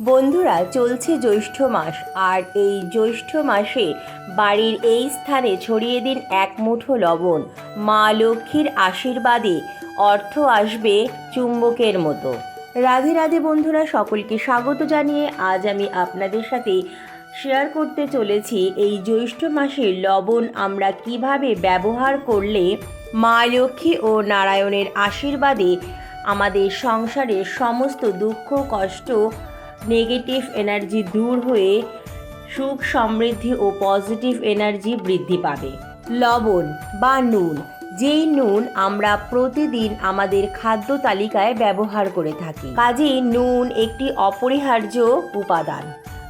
বন্ধুরা, চলছে জ্যৈষ্ঠ মাস, আর এই জ্যৈষ্ঠ মাসে বাড়ির এই স্থানে ছড়িয়ে দিন এক মুঠো লবণ। মা লক্ষ্মীর আশীর্বাদে অর্থ আসবে চুম্বকের মতো। রাধে রাধে বন্ধুরা, সকলকে স্বাগত জানিয়ে আজ আমি আপনাদের সাথে শেয়ার করতে চলেছি এই জ্যৈষ্ঠ মাসের লবণ আমরা কীভাবে ব্যবহার করলে মা লক্ষ্মী ও নারায়ণের আশীর্বাদে আমাদের সংসারের সমস্ত দুঃখ, কষ্ট নেগেটিভ এনার্জি দূর হয়ে সুখ সমৃদ্ধি ও পজিটিভ এনার্জি বৃদ্ধি পাবে। লবণ বা নুন, যেই নুন আমরা প্রতিদিন আমাদের খাদ্য তালিকায় ব্যবহার করে থাকি। কাজেই নুন একটি অপরিহার্য উপাদান।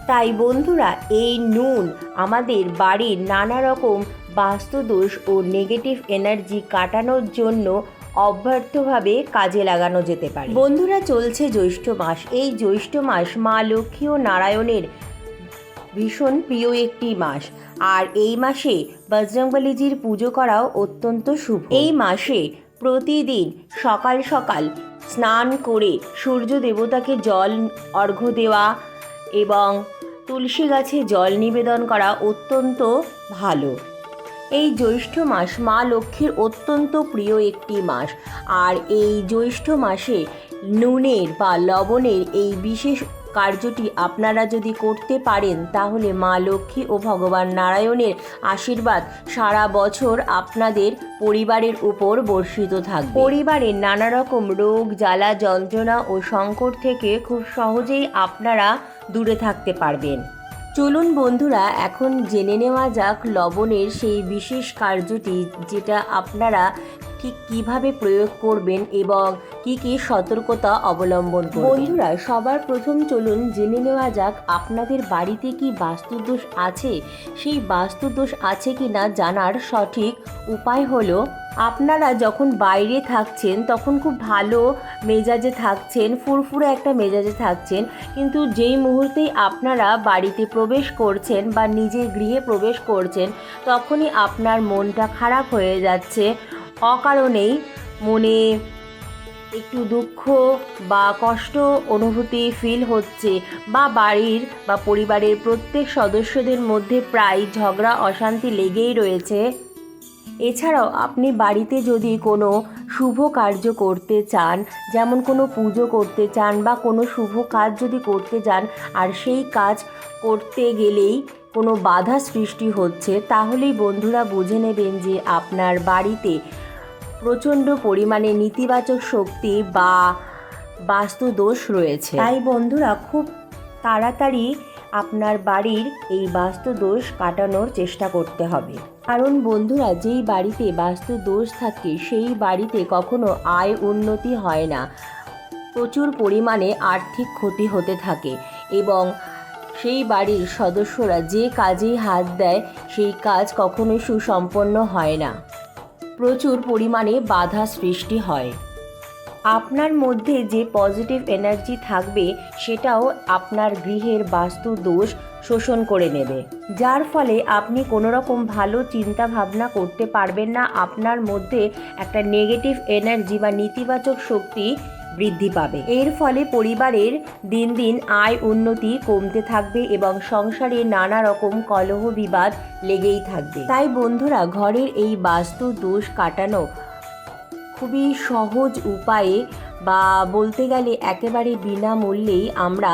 তাই বন্ধুরা, এই নুন আমাদের বাড়ির নানা রকম বাস্তুদোষ ও নেগেটিভ এনার্জি কাটানোর জন্য অব্যর্থভাবে কাজে লাগানো যেতে পারে। বন্ধুরা, চলছে জ্যৈষ্ঠ মাস। এই জ্যৈষ্ঠ মাস মা লক্ষ্মী ও নারায়ণের ভীষণ প্রিয় একটি মাস। আর এই মাসে বজরংবলীজির পুজো করাও অত্যন্ত শুভ। এই মাসে প্রতিদিন সকাল সকাল স্নান করে সূর্য দেবতাকে জল, অর্ঘ্য দেওয়া এবং তুলসী গাছে জল নিবেদন করা অত্যন্ত ভালো। এই জ্যৈষ্ঠ মাস মা লক্ষ্মীর অত্যন্ত প্রিয় একটি মাস। আর এই জ্যৈষ্ঠ মাসে নুনের বা লবণের এই বিশেষ কার্যটি আপনারা যদি করতে পারেন, তাহলে মা লক্ষ্মী ও ভগবান নারায়ণের আশীর্বাদ সারা বছর আপনাদের পরিবারের উপর বর্ষিত থাকবে। পরিবারের নানা রকম রোগ, জ্বালা, যন্ত্রণা ও সংকট থেকে খুব সহজেই আপনারা দূরে থাকতে পারবেন। চলুন বন্ধুরা এখন জেনে নেওয়া যাক লবণের সেই বিশেষ কার্যটি যেটা আপনারা ঠিক কীভাবে প্রয়োগ করবেন এবং কি কি সতর্কতা অবলম্বন করবেন? বন্ধুরা, সবার প্রথম চলুন জেনে নেওয়া যাক আপনাদের বাড়িতে কি বাস্তুদোষ আছে? সেই বাস্তুদোষ আছে কি না জানার সঠিক উপায় হলো, আপনারা যখন বাইরে থাকছেন, তখন খুব ভালো মেজাজে থাকছেন, ফুরফুরে একটা মেজাজে থাকছেন, কিন্তু যেই মুহূর্তেই আপনারা বাড়িতে প্রবেশ করছেন বা নিজের গৃহে প্রবেশ করছেন, তখনই আপনার মনটা খারাপ হয়ে যাচ্ছে অকারণেই মনে একটু দুঃখ বা কষ্ট অনুভূতি ফিল হচ্ছে বা বাড়ির বা পরিবারের প্রত্যেক সদস্যদের মধ্যে প্রায় ঝগড়া, অশান্তি লেগেই রয়েছে। এছাড়াও আপনি বাড়িতে যদি কোনো শুভ কার্য করতে চান, যেমন কোনো পুজো করতে চান বা কোনো শুভ কাজ যদি করতে যান, আর সেই কাজ করতে গেলেই কোনো বাধা সৃষ্টি হচ্ছে, তাহলেই বন্ধুরা বুঝে নেবেন যে আপনার বাড়িতে প্রচণ্ড পরিমাণে নেতিবাচক শক্তি বা বাস্তু দোষ রয়েছে। তাই বন্ধুরা খুব তাড়াতাড়ি আপনার বাড়ির এই বাস্তু দোষ কাটানোর চেষ্টা করতে হবে। কারণ বন্ধুরা যেই বাড়িতে বাস্তু দোষ থাকে সেই বাড়িতে কখনো আয় উন্নতি হয় না। প্রচুর পরিমাণে আর্থিক ক্ষতি হতে থাকে এবং সেই বাড়ির সদস্যরা যে কাজেই হাত দেয় সেই কাজ কখনোই সুসম্পন্ন হয় না। প্রচুর পরিমাণে বাধা সৃষ্টি হয়। আপনার মধ্যে যে পজিটিভ এনার্জি থাকবে, সেটাও আপনার গৃহের বাস্তু দোষ শোষণ করে নেবে। যার ফলে আপনি কোনো রকম ভালো চিন্তা ভাবনা করতে পারবেন না। আপনার মধ্যে একটা নেগেটিভ এনার্জি বা নেতিবাচক শক্তি বৃদ্ধি পাবে। এর ফলে পরিবারের দিন দিন আয় উন্নতি কমতে থাকবে এবং সংসারে নানা রকম কলহ বিবাদ লেগেই থাকবে। তাই বন্ধুরা, ঘরের এই বাস্তু দোষ কাটানো খুবই সহজ উপায়ে বা বলতে গেলে একেবারে বিনামূল্যেই আমরা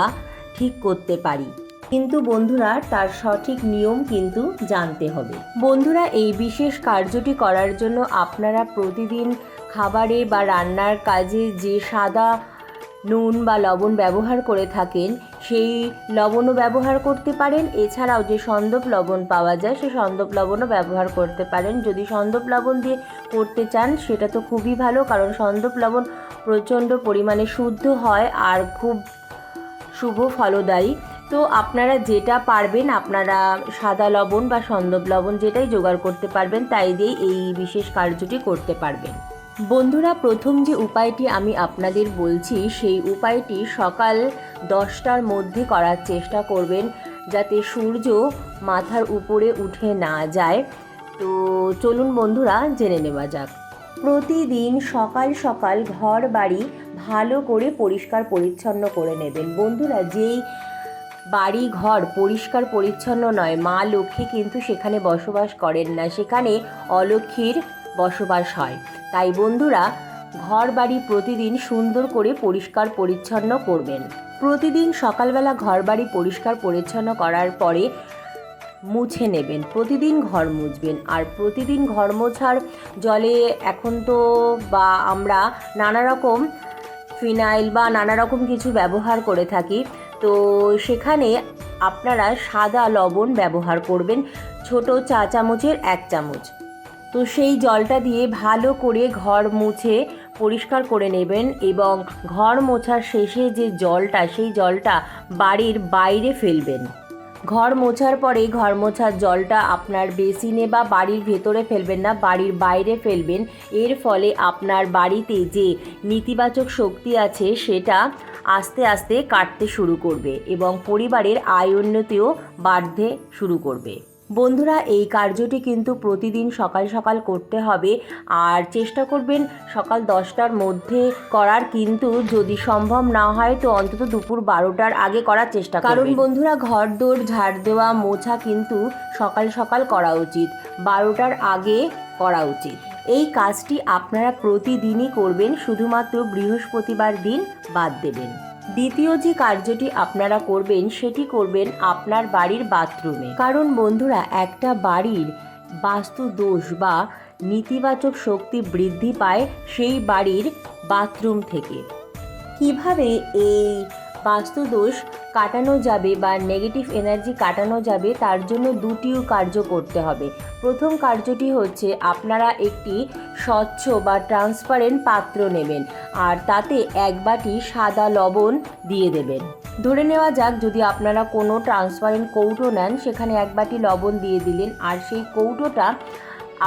ঠিক করতে পারি। কিন্তু বন্ধুরা, তার সঠিক নিয়ম কিন্তু জানতে হবে। বন্ধুরা, এই বিশেষ কার্যটি করার জন্য আপনারা প্রতিদিন খাবারে বা রান্নার কাজে যে সাদা নুন বা লবণ ব্যবহার করে থাকেন, সেই লবণও ব্যবহার করতে পারেন। এছাড়াও যে সন্দপ লবণ পাওয়া যায়, সেই সন্দপ লবণও ব্যবহার করতে পারেন। যদি সন্দপ লবণ দিয়ে করতে চান, সেটা তো খুবই ভালো, কারণ সন্দপ লবণ প্রচণ্ড পরিমাণে শুদ্ধ হয় আর খুব শুভ ফলদায়ী। তো আপনারা যেটা পারবেন, আপনারা সাদা লবণ বা সন্দপ লবণ যেটাই জোগাড় করতে পারবেন, তাই দিয়েই এই বিশেষ কার্যটি করতে পারবেন। বন্ধুরা, প্রথম যে উপায়টি আমি আপনাদের বলছি, সেই উপায়টি সকাল দশটার মধ্যে করার চেষ্টা করবেন যাতে সূর্য মাথার উপরে উঠে না যায়। তো চলুন বন্ধুরা, জেনে নেওয়া যাক। প্রতিদিন সকাল সকাল ঘর বাড়ি ভালো করে পরিষ্কার পরিচ্ছন্ন করে নেবেন। বন্ধুরা, যেই বাড়ি ঘর পরিষ্কার পরিচ্ছন্ন নয়, মা লক্ষ্মী কিন্তু সেখানে বসবাস করেন না। সেখানে অলক্ষ্মীর বসবাস হয়। তাই বন্ধুরা ঘর বাড়ি প্রতিদিন সুন্দর করে পরিষ্কার পরিচ্ছন্ন করবেন। প্রতিদিন সকালবেলা ঘর বাড়ি পরিষ্কার পরিচ্ছন্ন করার পরে মুছে নেবেন। প্রতিদিন ঘর মুছবেন। আর প্রতিদিন ঘর মোছার জলে এখন তো বা আমরা নানা রকম ফিনাইল বা নানা রকম কিছু ব্যবহার করে থাকি। তো সেখানে আপনারা সাদা লবণ ব্যবহার করবেন। ছোট চা চামচের এক চামচ। তো সেই জলটা দিয়ে ভালো করে ঘর মুছে পরিষ্কার করে নেবেন এবং ঘর মোছার শেষে যে জলটা, সেই জলটা বাড়ির বাইরে ফেলবেন। ঘর মোছার পরে ঘর মোছার জলটা আপনার বেসিনে বা বাড়ির ভেতরে ফেলবেন না, বাড়ির বাইরে ফেলবেন। এর ফলে আপনার বাড়িতে যে নেতিবাচক শক্তি আছে, সেটা আস্তে আস্তে কাটতে শুরু করবে এবং পরিবারের আয় উন্নতিও বাড়তে শুরু করবে। বন্ধুরা, এই কার্যটি কিন্তু প্রতিদিন সকাল সকাল করতে হবে। আর চেষ্টা করবেন সকাল দশটার মধ্যে করার, কিন্তু যদি সম্ভব না হয়, তো অন্তত দুপুর বারোটার আগে করার চেষ্টা কারণ বন্ধুরা ঘর দৌড় ঝাড় দেওয়া মোছা কিন্তু সকাল সকাল করা উচিত। বারোটার আগে করা উচিত। এই কাজটি আপনারা প্রতিদিনই করবেন, শুধুমাত্র বৃহস্পতিবার দিন বাদ দেবেন। দ্বিতীয় যে কার্যটি আপনারা করবেন, সেটি করবেন আপনার বাড়ির বাথরুমে। কারণ বন্ধুরা, একটা বাড়ির বাস্তু দোষ বা নেতিবাচক শক্তি বৃদ্ধি পায় সেই বাড়ির বাথরুম থেকে। কীভাবে এই বাস্তু দোষ কাটানো যাবে বা নেগেটিভ এনার্জি কাটানো যাবে, তার জন্য দুটিও কার্য করতে হবে। প্রথম কার্যটি হচ্ছে আপনারা একটি স্বচ্ছ বা ট্রান্সপারেন্ট পাত্র নেবেন আর তাতে এক বাটি সাদা লবণ দিয়ে দেবেন। ধরে নেওয়া যাক যদি আপনারা কোনো ট্রান্সপারেন্ট কৌটো নেন, সেখানে এক বাটি লবণ দিয়ে দিলেন আর সেই কৌটোটা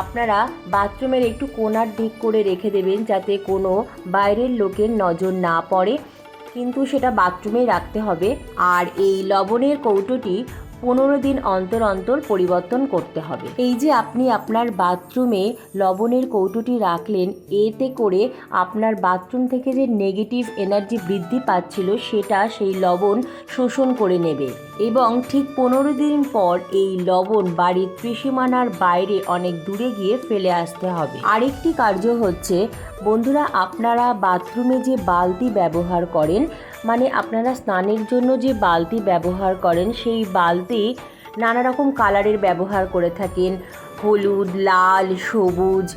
আপনারা বাথরুমের একটু কোনার দিক করে রেখে দেবেন যাতে কোনো বাইরের লোকের নজর না পড়ে। কিন্তু সেটা বাথরুমে রাখতে হবে। আর এই লবণের কৌটোটি পনেরো দিন অন্তর অন্তর পরিবর্তন করতে হবে। এই যে আপনি আপনার বাথরুমে লবণের কৌটোটি রাখলেন, এতে করে আপনার বাথরুম থেকে যে নেগেটিভ এনার্জি বৃদ্ধি পাচ্ছিল, সেটা সেই লবণ শোষণ করে নেবে। এবং ঠিক পনেরো দিন পর এই লবণ বাড়ির ত্রিসীমানার বাইরে অনেক দূরে গিয়ে ফেলে আসতে হবে। আরেকটি কার্য হচ্ছে, বন্ধুরা, আপনারা বাথরুমে যে বালতি ব্যবহার করেন মানে আপনারা স্নানের জন্য যে বালতি ব্যবহার করেন, সেই বালতি নানা রকম কালারের ব্যবহার করে থাকেন। হলুদ, লাল, সবুজ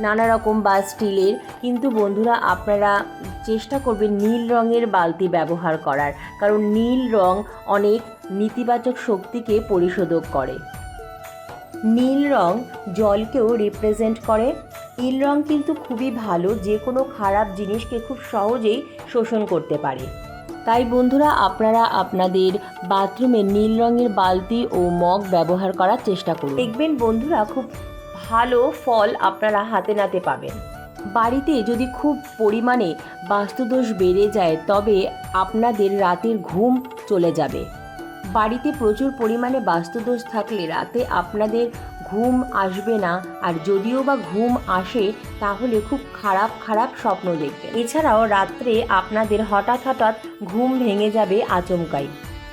নানা রকম বা স্টিলের। কিন্তু বন্ধুরা, আপনারা চেষ্টা করবেন নীল রঙের বালতি ব্যবহার করার। কারণ নীল রং অনেক নেতিবাচক শক্তিকে পরিশোধক করে। নীল রং জলকেও রিপ্রেজেন্ট করে। নীল রং কিন্তু খুবই ভালো, যে কোনো খারাপ জিনিসকে খুব সহজেই শোষণ করতে পারে। তাই বন্ধুরা, আপনারা আপনাদের বাথরুমে নীল রঙের বালতি ও মগ ব্যবহার করার চেষ্টা করুন। দেখবেন বন্ধুরা, খুব ভালো ফল আপনারা হাতে নাতে পাবেন। বাড়িতে যদি খুব পরিমাণে বাস্তুদোষ বেড়ে যায়, তবে আপনাদের রাতের ঘুম চলে যাবে। বাড়িতে প্রচুর পরিমাণে বাস্তুদোষ থাকলে রাতে আপনাদের ঘুম আসবে না। আর যদিও বা ঘুম আসে, তাহলে খুব খারাপ খারাপ স্বপ্ন দেখবে এছাড়াও রাত্রে আপনাদের হঠাৎ হঠাৎ ঘুম ভেঙে যাবে আচমকাই।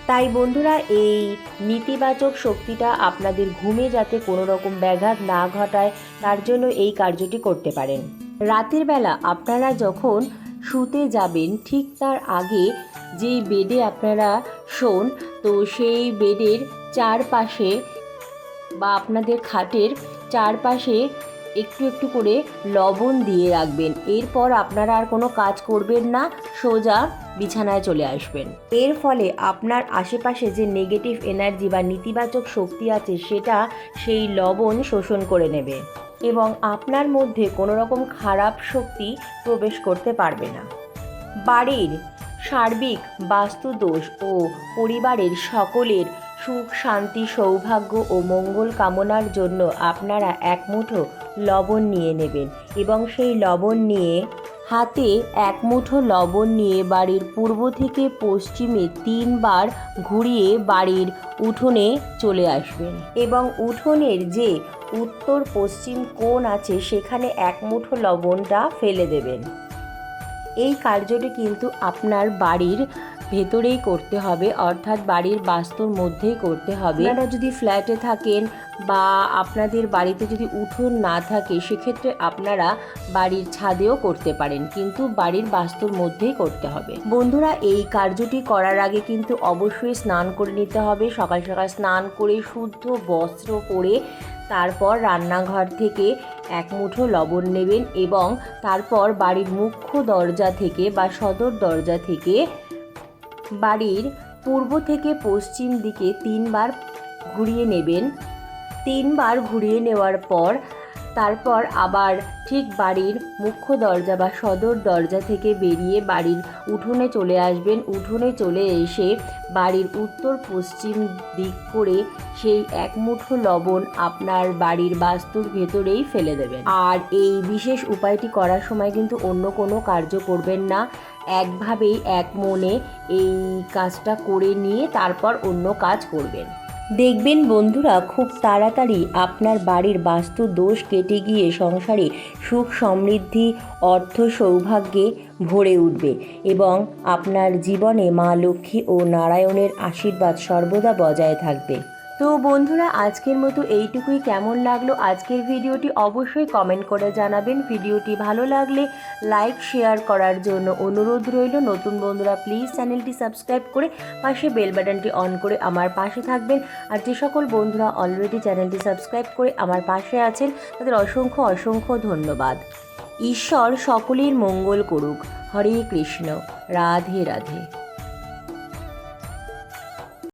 তাই বন্ধুরা, এই নেতিবাচক শক্তিটা আপনাদের ঘুমে যাতে কোনো রকম ব্যাঘাত না ঘটায়, তার জন্য এই কার্যটি করতে পারেন। রাতের বেলা আপনারা যখন শুতে যাবেন, ঠিক তার আগে যেই বেডে আপনারা শোন, তো সেই বেডের চারপাশে বা আপনাদের খাটের চারপাশে একটু একটু করে লবণ দিয়ে রাখবেন। এরপর আপনারা আর কোনো কাজ করবেন না, সোজা বিছানায় চলে আসবেন। এর ফলে আপনার আশেপাশে যে নেগেটিভ এনার্জি বা নেতিবাচক শক্তি আছে, সেটা সেই লবণ শোষণ করে নেবে এবং আপনার মধ্যে কোনো রকম খারাপ শক্তি প্রবেশ করতে পারবে না। বাড়ির সার্বিক বাস্তুদোষ ও পরিবারের সকলের সুখ, শান্তি, সৌভাগ্য ও মঙ্গল কামনার জন্য আপনারা এক মুঠো লবণ নিয়ে নেবেন এবং সেই লবণ নিয়ে হাতে এক মুঠো লবণ নিয়ে বাড়ির পূর্ব থেকে পশ্চিমে তিনবার ঘুরিয়ে বাড়ির উঠোনে চলে আসবেন এবং উঠোনের যে উত্তর পশ্চিম কোণ আছে সেখানে এক মুঠো লবণটা ফেলে দেবেন। এই কার্যটি কিন্তু আপনার বাড়ির ভেতরেই করতে হবে, অর্থাৎ বাড়ির বাস্তুর মধ্যেই করতে হবে। আপনারা যদি ফ্ল্যাটে থাকেন বা আপনাদের বাড়িতে যদি উঠোন না থাকে, সেক্ষেত্রে আপনারা বাড়ির ছাদেও করতে পারেন, কিন্তু বাড়ির বাস্তুর মধ্যেই করতে হবে। বন্ধুরা, এই কার্যটি করার আগে কিন্তু অবশ্যই স্নান করে নিতে হবে। সকাল সকাল স্নান করে শুদ্ধ বস্ত্র পরে তারপর রান্নাঘর থেকে এক মুঠো লবণ নেবেন এবং তারপর বাড়ির মুখ্য দরজা থেকে বা সদর দরজা থেকে বাড়ির পূর্ব থেকে পশ্চিম দিকে তিনবার ঘুরিয়ে নেবেন। তিনবার ঘুরিয়ে নেওয়ার পর, তারপর আবার ঠিক বাড়ির মুখ্য দরজা বা সদর দরজা থেকে বেরিয়ে বাড়ির উঠোনে চলে আসবেন। উঠোনে চলে এসে বাড়ির উত্তর পশ্চিম দিক করে সেই এক মুঠো লবণ আপনার বাড়ির বাস্তুর ভেতরেই ফেলে দেবেন। আর এই বিশেষ উপায়টি করার সময় কিন্তু অন্য কোনো কার্য করবেন না। একভাবেই এক মনে এই কাজটা করে নিয়ে তারপর অন্য কাজ করবেন। দেখবেন বন্ধুরা, খুব তাড়াতাড়ি আপনার বাড়ির বাস্তু দোষ কেটে গিয়ে সংসারে সুখ সমৃদ্ধি, অর্থ সৌভাগ্যে ভরে উঠবে এবং আপনার জীবনে মা লক্ষ্মী ও নারায়ণের আশীর্বাদ সর্বদা বজায় থাকবে। তো বন্ধুরা, আজকের মতো এইটুকুই। কেমন লাগল আজকের ভিডিওটি অবশ্যই কমেন্ট করে জানাবেন। ভিডিওটি ভালো লাগলে লাইক, শেয়ার করার জন্য অনুরোধ রইল। নতুন বন্ধুরা, প্লিজ চ্যানেলটি সাবস্ক্রাইব করে পাশে বেল বাটনটি অন করে আমার পাশে থাকবেন। আর যে সকল বন্ধুরা অলরেডি চ্যানেলটি সাবস্ক্রাইব করে আমার পাশে আছেন, তাদের অসংখ্য অসংখ্য ধন্যবাদ। ঈশ্বর সকলের মঙ্গল করুক। হরে কৃষ্ণ। রাধে রাধে।